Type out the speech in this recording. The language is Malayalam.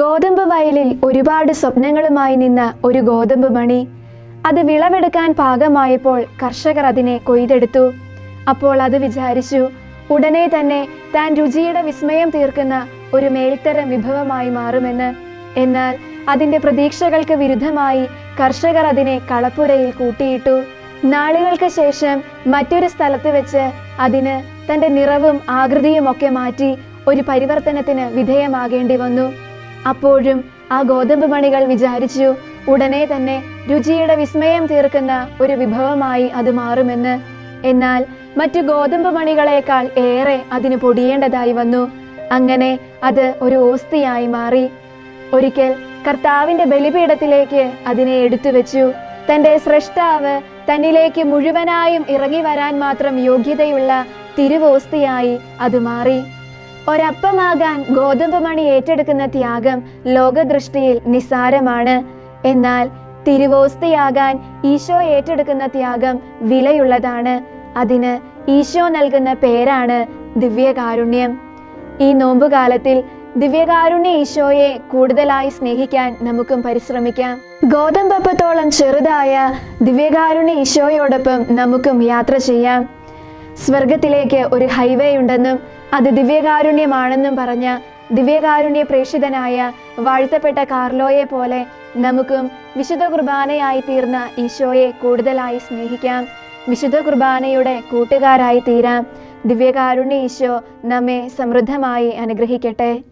ഗോതമ്പ് വയലിൽ ഒരുപാട് സ്വപ്നങ്ങളുമായി നിന്ന ഒരു ഗോതമ്പ് മണി അത് വിളവെടുക്കാൻ പാകമായപ്പോൾ കർഷകർ അതിനെ കൊയ്തെടുത്തു. അപ്പോൾ അത് വിചാരിച്ചു ഉടനെ തന്നെ താൻ രുചിയുടെ വിസ്മയം തീർക്കുന്ന ഒരു മേൽത്തരം വിഭവമായി മാറുമെന്ന്. എന്നാൽ അതിന്റെ പ്രതീക്ഷകൾക്ക് വിരുദ്ധമായി കർഷകർ അതിനെ കളപ്പുരയിൽ കൂട്ടിയിട്ടു. നാളുകൾക്ക് ശേഷം മറ്റൊരു സ്ഥലത്ത് വെച്ച് അതിന് തന്റെ നിറവും ആകൃതിയും ഒക്കെ മാറ്റി ഒരു പരിവർത്തനത്തിന് വിധേയമാകേണ്ടി വന്നു. അപ്പോഴും ആ ഗോതമ്പ് മണികൾ വിചാരിച്ചു ഉടനെ തന്നെ രുചിയുടെ വിസ്മയം തീർക്കുന്ന ഒരു വിഭവമായി അത് മാറുമെന്ന്. എന്നാൽ മറ്റു ഗോതമ്പ് മണികളേക്കാൾ ഏറെ അതിന് പൊടിയേണ്ടതായി വന്നു. അങ്ങനെ അത് ഒരു ഓസ്തിയായി മാറി. ഒരിക്കൽ കർത്താവിന്റെ ബലിപീഠത്തിലേക്ക് അതിനെ എടുത്തു വെച്ചു തന്റെ സൃഷ്ടാവ് തന്നിലേക്ക് മുഴുവനായും ഇറങ്ങി വരാൻ മാത്രം യോഗ്യതയുള്ള തിരുവോസ്തിയായി അത് മാറി. ഒരപ്പമാകാൻ ഗോതമ്പ് മണി ഏറ്റെടുക്കുന്ന ത്യാഗം ലോകദൃഷ്ടിയിൽ നിസാരമാണ് എന്നാൽ തിരുവോസ്തിയാകാൻ ഈശോ ഏറ്റെടുക്കുന്ന ത്യാഗം വിലയുള്ളതാണ്. അതിന് ഈശോ നൽകുന്ന പേരാണ് ദിവ്യകാരുണ്യം. ഈ നോമ്പുകാലത്തിൽ ദിവ്യകാരുണ്യ ഈശോയെ കൂടുതലായി സ്നേഹിക്കാൻ നമുക്കും പരിശ്രമിക്കാം. ഗോതമ്പപ്പത്തോളം ചെറുതായ ദിവ്യകാരുണ്യ ഈശോയോടൊപ്പം നമുക്കും യാത്ര ചെയ്യാം. സ്വർഗത്തിലേക്ക് ഒരു ഹൈവേ ഉണ്ടെന്നും അത് ദിവ്യകാരുണ്യമാണെന്നും പറഞ്ഞ ദിവ്യകാരുണ്യ പ്രേഷിതനായ വാഴ്ത്തപ്പെട്ട കാർലോയെ പോലെ നമുക്കും വിശുദ്ധ കുർബാനയായി തീർന്ന ഈശോയെ കൂടുതലായി സ്നേഹിക്കാം. വിശുദ്ധ കുർബാനയുടെ കൂട്ടുകാരായി തീരാം. ദിവ്യകാരുണ്യ ഈശോ നമ്മെ സമൃദ്ധമായി അനുഗ്രഹിക്കട്ടെ.